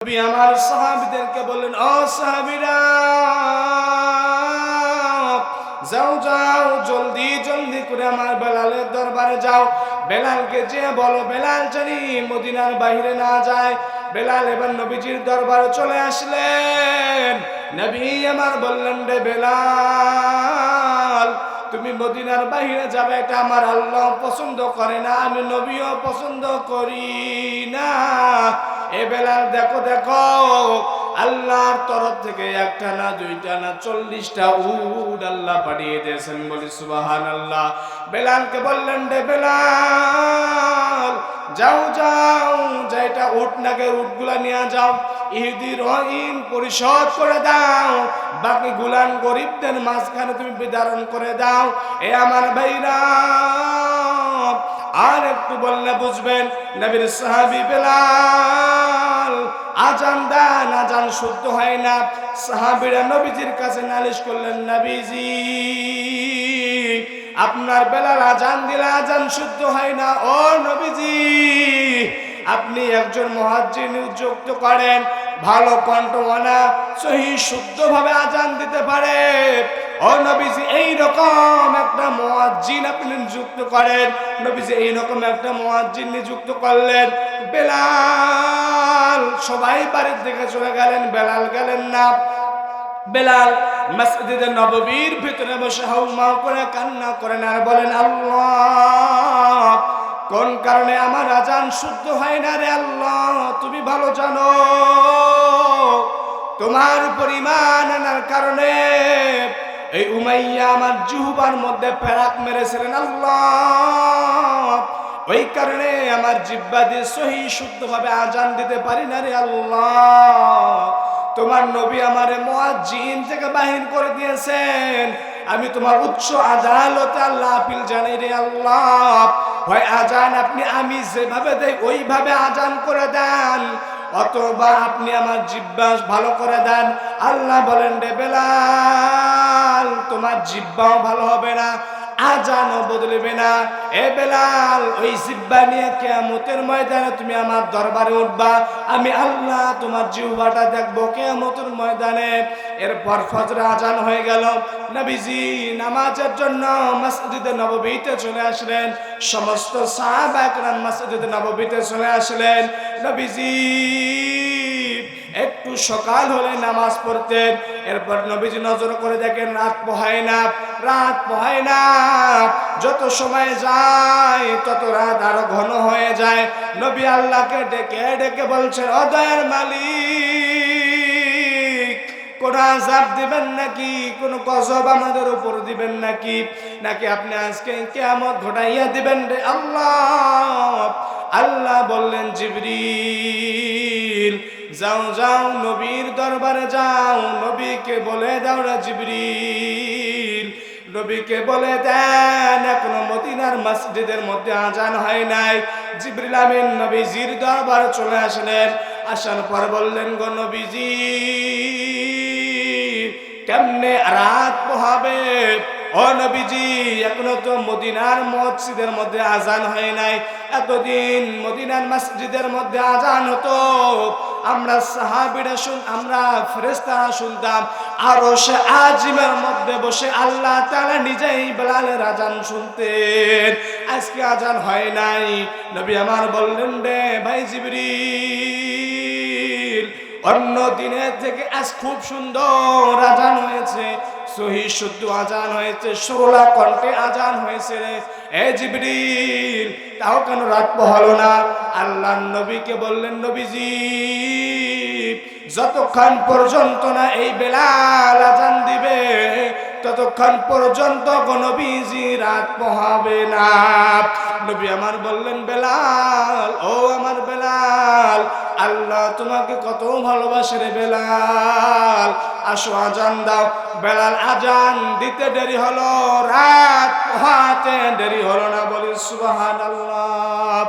নবী আমার সাহাবিদেরকে বললেন, ও সাহাবিরা, যাও যাও, জলদি জলদি করে আমার বেলালের দরবারে যাও। বেলালকে যে বলো, বেলাল জানি মদিনার বাইরে না যায়। বেলাল এবার নবীজির দরবারে চলে আসলেন। নবী আমার বললেন, রে বেলাল, তুমি মদিনার বাইরে যাবে, এটা আমার আল্লাহ পছন্দ করে না, আমি নবীও পছন্দ করি না। এ দেখো দেখো, আল্লাহর তরফ থেকে একটা না দুইটা না চল্লিশটা উট আল্লাহ পাঠিয়ে দিয়েছেন। বলি সুবাহান আল্লাহ বেলালকে বললেন, রে বেলাল, যাও যাও যেটা উট নাকে উটগুলা নিয়ে যাও, ইহুদি রহিন পরিশোধ করে দাও বাকি গুলান গরিবদের মাঝখানে তুমি বিতরণ করে দাও। এ আমার ভাইরা একটু বললে বুঝবেন, নবীর সাহাবি বেলাল আজান দেন, আজান শুদ্ধ হয় না। সাহাবিরা নবীজির কাছে নালিশ করলেন, নবীজি, আপনার বেলাল আজান দিলে আজান শুদ্ধ হয় না। ও নবীজি, আপনি একজন মহাজ্জিন নিযুক্ত করেন, ভালো কণ্ঠ কণ্ঠমানা সহি শুদ্ধভাবে আজান দিতে পারে ও নবীজি, এই রকম একটা আপনি করেন। নবীজি, এই রকম একটা নিযুক্ত করলেন। সবাই বাড়ির চলে গেলেন। গেলেন না। বেলাল নববীর ভিতরে বসে হাউমাউ করে কান্না করেন আর বলেন, আল্লাহ, কোন কারণে আমার আজান শুদ্ধ হয় না রে আল্লাহ? তুমি ভালো জানো। তোমার পরিমাণ আনার কারণে এই উমাইয়া আমার জুহুবার মধ্যে ফেরাক মেরেছিলেন, আল্লাহ। ওই কারণে আমার জিব্বা দিয়ে সহি শুদ্ধভাবে আজান দিতে পারি না রে আল্লাহ। তোমার নবী আমারে মুয়াজ্জিন থেকে বাহির করে দিয়েছেন। আমি তোমার উচ্চ আদালতে আল্লাহ আপিল জানাই রে আল্লাহ। হয় আজান আপনি আমি যেভাবে দেই, ওইভাবে আজান করে দেন। অথবা আপনি আমার জিব্বাস ভালো করে দেন। আল্লাহ বলেন রে বেলাল, তোমার জিব্বাও ভালো হবে না। আজানও বদলবে না। এ বেলাল, ওই জিব্বা নিয়ে কেয়ামতের ময়দানে তুমি আমার দরবারে উঠবা। আমি আল্লাহ তোমার জিহ্বাটা দেখব কেয়ামতের ময়দানে। এরপর ফজর আজান হয়ে গেল। নবীজি নামাজের জন্য মসজিদে নববীতে চলে আসলেন। সমস্ত সাহাবা একরাম মসজিদে নববীতে চলে আসলেন। নবীজি একটু সকাল হলে নামাজ পড়তেন। এরপর নবীজি নজর করে দেখেন রাত পোহায় না, রাত পোহায় না। যত সময় যায়, তত রাত আরও ঘন হয়ে যায়। নবী আল্লাহকে ডেকে ডেকে বলছে অদয়ের মালিক, কোন আজাব দিবেন নাকি? কোন গজব আমাদের উপর দিবেন নাকি? নাকি আপনি আজকে কেমন ঘটাইয়া দিবেন রে আল্লাহ? আল্লাহ বললেন, জিবরিল যাও যাও, নবীর দরবারে যাও, নবীকে বলে দাও জিবরিল। নবীকে বলে দেন, এখনও মদিনার মসজিদের মধ্যে আজান হয় নাই। জিবরিল আমিন নবীজির দরবারে চলে আসলেন। আসার পর বললেন, গো নবীজি, কেমনে রাত পোহাবে? ও নবীজি, এখনও তো মদিনার মসজিদের মধ্যে আজান হয় নাই। এতদিন মদিনার মসজিদের মধ্যে আজান হতো। আমরা সাহাবিরা শুন, আমরা ফেরেস্তারা শুনতাম, আরও সে আজিমের মধ্যে বসে আল্লাহ তাআলা নিজেই বেলালের আজান শুনতেন। আজকে আজান হয় নাই। নবী আমার বললেন, রে ভাই জিবরিল অন্য দিনের থেকে আজ খুব সুন্দর আজান হয়েছে। সহি শুদ্ধ আজান হয়েছে ষোলা কণ্ঠে আজান হয়েছে রে। এ জিবরিল, তাও কেন রাত হলো না? আল্লাহ নবীকে বললেন, নবীজি, যতক্ষণ পর্যন্ত না এই বেলাল আজান দিবে, ততক্ষণ পর্যন্ত নবীজি রাত পোহাবে না। নবী আমার বললেন, বেলাল, ও আমার বেলাল আল্লাহ তোমাকে কত ভালোবাসে রে বেলাল। আসো আজান দাও। বেলাল, আজান দিতে দেরি হলো, রাত পোহাতে দেরি হলো না বলি সুবাহান আল্লাহ